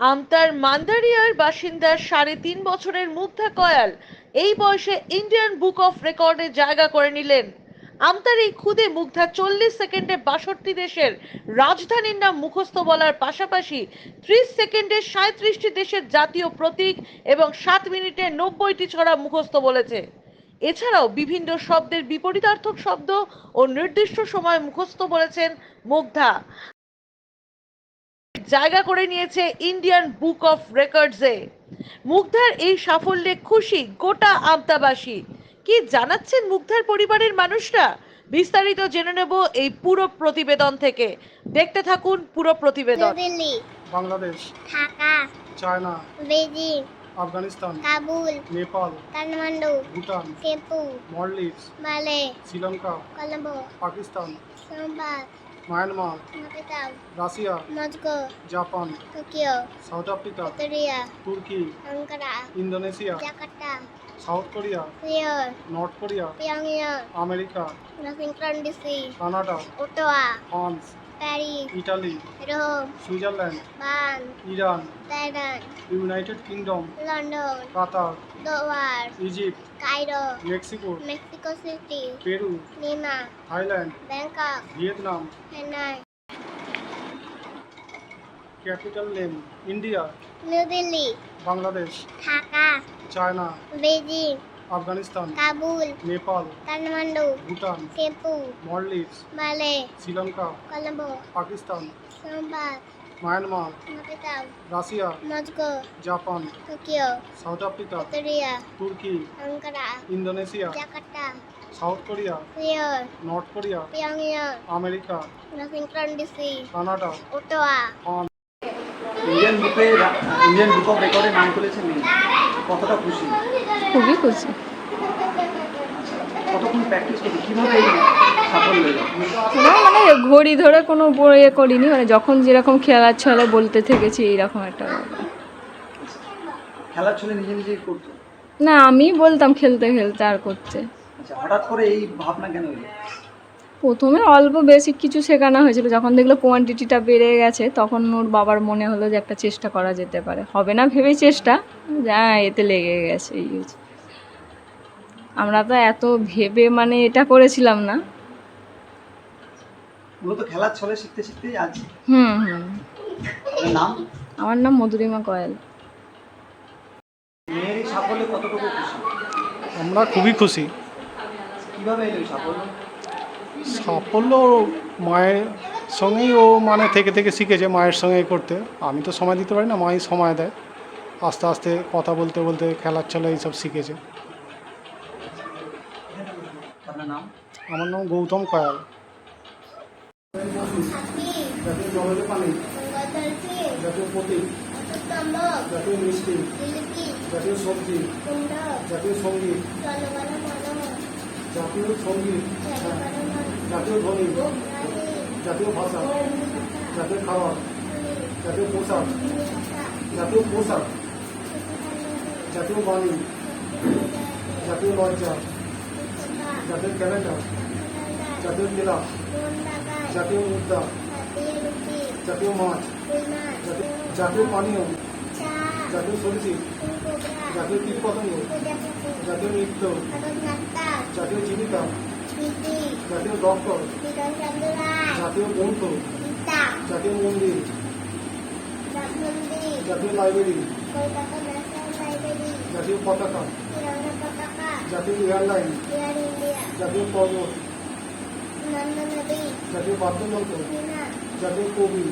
আমতার মান্দারিয়ার বাসিন্দা সাড়ে তিন বছরের মুগ্ধা কয়াল এই বয়সে ইন্ডিয়ান বুক অফ রেকর্ডে জায়গা করে নিলেন। আমতার এই খুদে মুগ্ধা চল্লিশ সেকেন্ডে বাষট্টি দেশের রাজধানীর নাম মুখস্থ বলার পাশাপাশি ত্রিশ সেকেন্ডে সাঁত্রিশটি দেশের জাতীয় প্রতীক এবং সাত মিনিটে নব্বইটি ছড়া মুখস্থ বলেছে। এছাড়াও বিভিন্ন শব্দের বিপরীতার্থক শব্দ ও নির্দিষ্ট সময় মুখস্থ বলেছেন মুগ্ধা। জায়গা করে নিয়েছে ইন্ডিয়ান বুক অফ রেকর্ডসে মুগ্ধার এই সাফল্যে খুশি গোটা আমতাবাসী কি জানাচ্ছেন মুগ্ধার পরিবারের মানুষরা? বিস্তারিত জেনে নেব এই পুরো প্রতিবেদন থেকে। দেখতে থাকুন পুরো প্রতিবেদন। দিল্লি। বাংলাদেশ। ঢাকা। চায়না। বেজিং। আফগানিস্তান। কাবুল। নেপাল। কাঠমান্ডু। ভুটান। থিম্পু মলদ্বীপস মালে। শ্রীলঙ্কা। কলম্বো। পাকিস্তান। সোমবার। Myanmar Russia Moscow Japan Tokyo South Africa Korea Turkey Ankara Indonesia Jakarta South Korea Seoul North Korea পিয়ংইয়ং America Washington DC Canada Ottawa France. Paris Italy Rome Switzerland Bern Iran Thailand United Kingdom London Qatar দোয়ার Egypt Cairo Mexico Mexico City Peru Lima Thailand Bangkok Vietnam Chennai capital name India New Delhi Bangladesh Dhaka China Beijing Afghanistan Kabul Nepal Kathmandu Bhutan Thimphu Maldives Male Sri Lanka Colombo Pakistan সোমবার Myanmar Russia Moscow Japan Tokyo South Africa উত্তরিয়া Turkey Ankara Indonesia Jakarta South Korea Seoul North Korea পিয়ংইয়ং America Washington DC Canada Ottawa. Indian বুকে Indian book of রেকর্ডে নাম তুলেছে মেয়ে কতটা খুশি? খুবই খুশি। কতক্ষণ প্র্যাকটিস করবে? কীভাবে সাফল্য এলো? মানে ঘড়ি ধরে কোনো ইয়ে করিনি মানে যখন যেরকম খেলার ছলে বলতে থেকেছি এইরকম একটা খেলার ছলে নিজে নিজেই করতো? না আমি বলতাম খেলতে খেলতে আর করতে। আচ্ছা হঠাৎ করে এই ভাবনা কেন প্রথমে অল্প বেসিক কিছু শেখানো হয়েছিল। যখন দেখল কোয়ান্টিটিটা বেড়ে গেছে তখন ওর বাবার মনে হলো যে একটা চেষ্টা করা যেতে পারে। হবে না ভেবেই চেষ্টা যা এতে লেগে গেছে এই হয়েছে। আমরা তো এত ভেবে মানে এটা করেছিলাম না। মূলত খেলার ছলে শিখতে শিখতেই আজ। হুম হুম। নাম? আমার নাম মধুরিমা কয়াল। মেয়ের সাফল্যে কতটুকু খুশি? আমরা খুবই খুশি। কীভাবে এলো সাফল্য? সাফল্য মায়ের সঙ্গেই ও মানে থেকে থেকে শিখেছে মায়ের সঙ্গে করতে। আমি তো সময় দিতে পারি না মাই সময় দেয়। আস্তে আস্তে কথা বলতে বলতে খেলার চলে এইসব শিখেছে। আমার নাম গৌতম কয়াল। জাতীয় মিষ্টি। জাতীয় সবজি। জাতীয় সংগীত। জাতীয় সংগীত, জাতীয় ধ্বনি, জাতীয় ভাষা, জাতীয় খাবার, জাতীয় পোশাক জাতীয় পোশাক, জাতীয় বাণী, জাতীয় লজ্জা, জাতীয় ক্যালেন্ডার, জাতীয় ক্লাব, জাতীয় মুদ্রা, জাতীয় মাছ, জাতীয় পানীয়, জাতীয় সবজি, জাতীয় কীটপতঙ্গ, জাতীয় নৃত্য জাতীয় জীবিকা জাতীয় ডক্টর জাতীয় গ্রন্থ জাতীয় মন্দির জাতীয় লাইব্রেরি জাতীয় পতাকা জাতীয় এয়ারলাইন জাতীয় পর্বত জাতীয় বাদ্যযন্ত্র জাতীয় কবি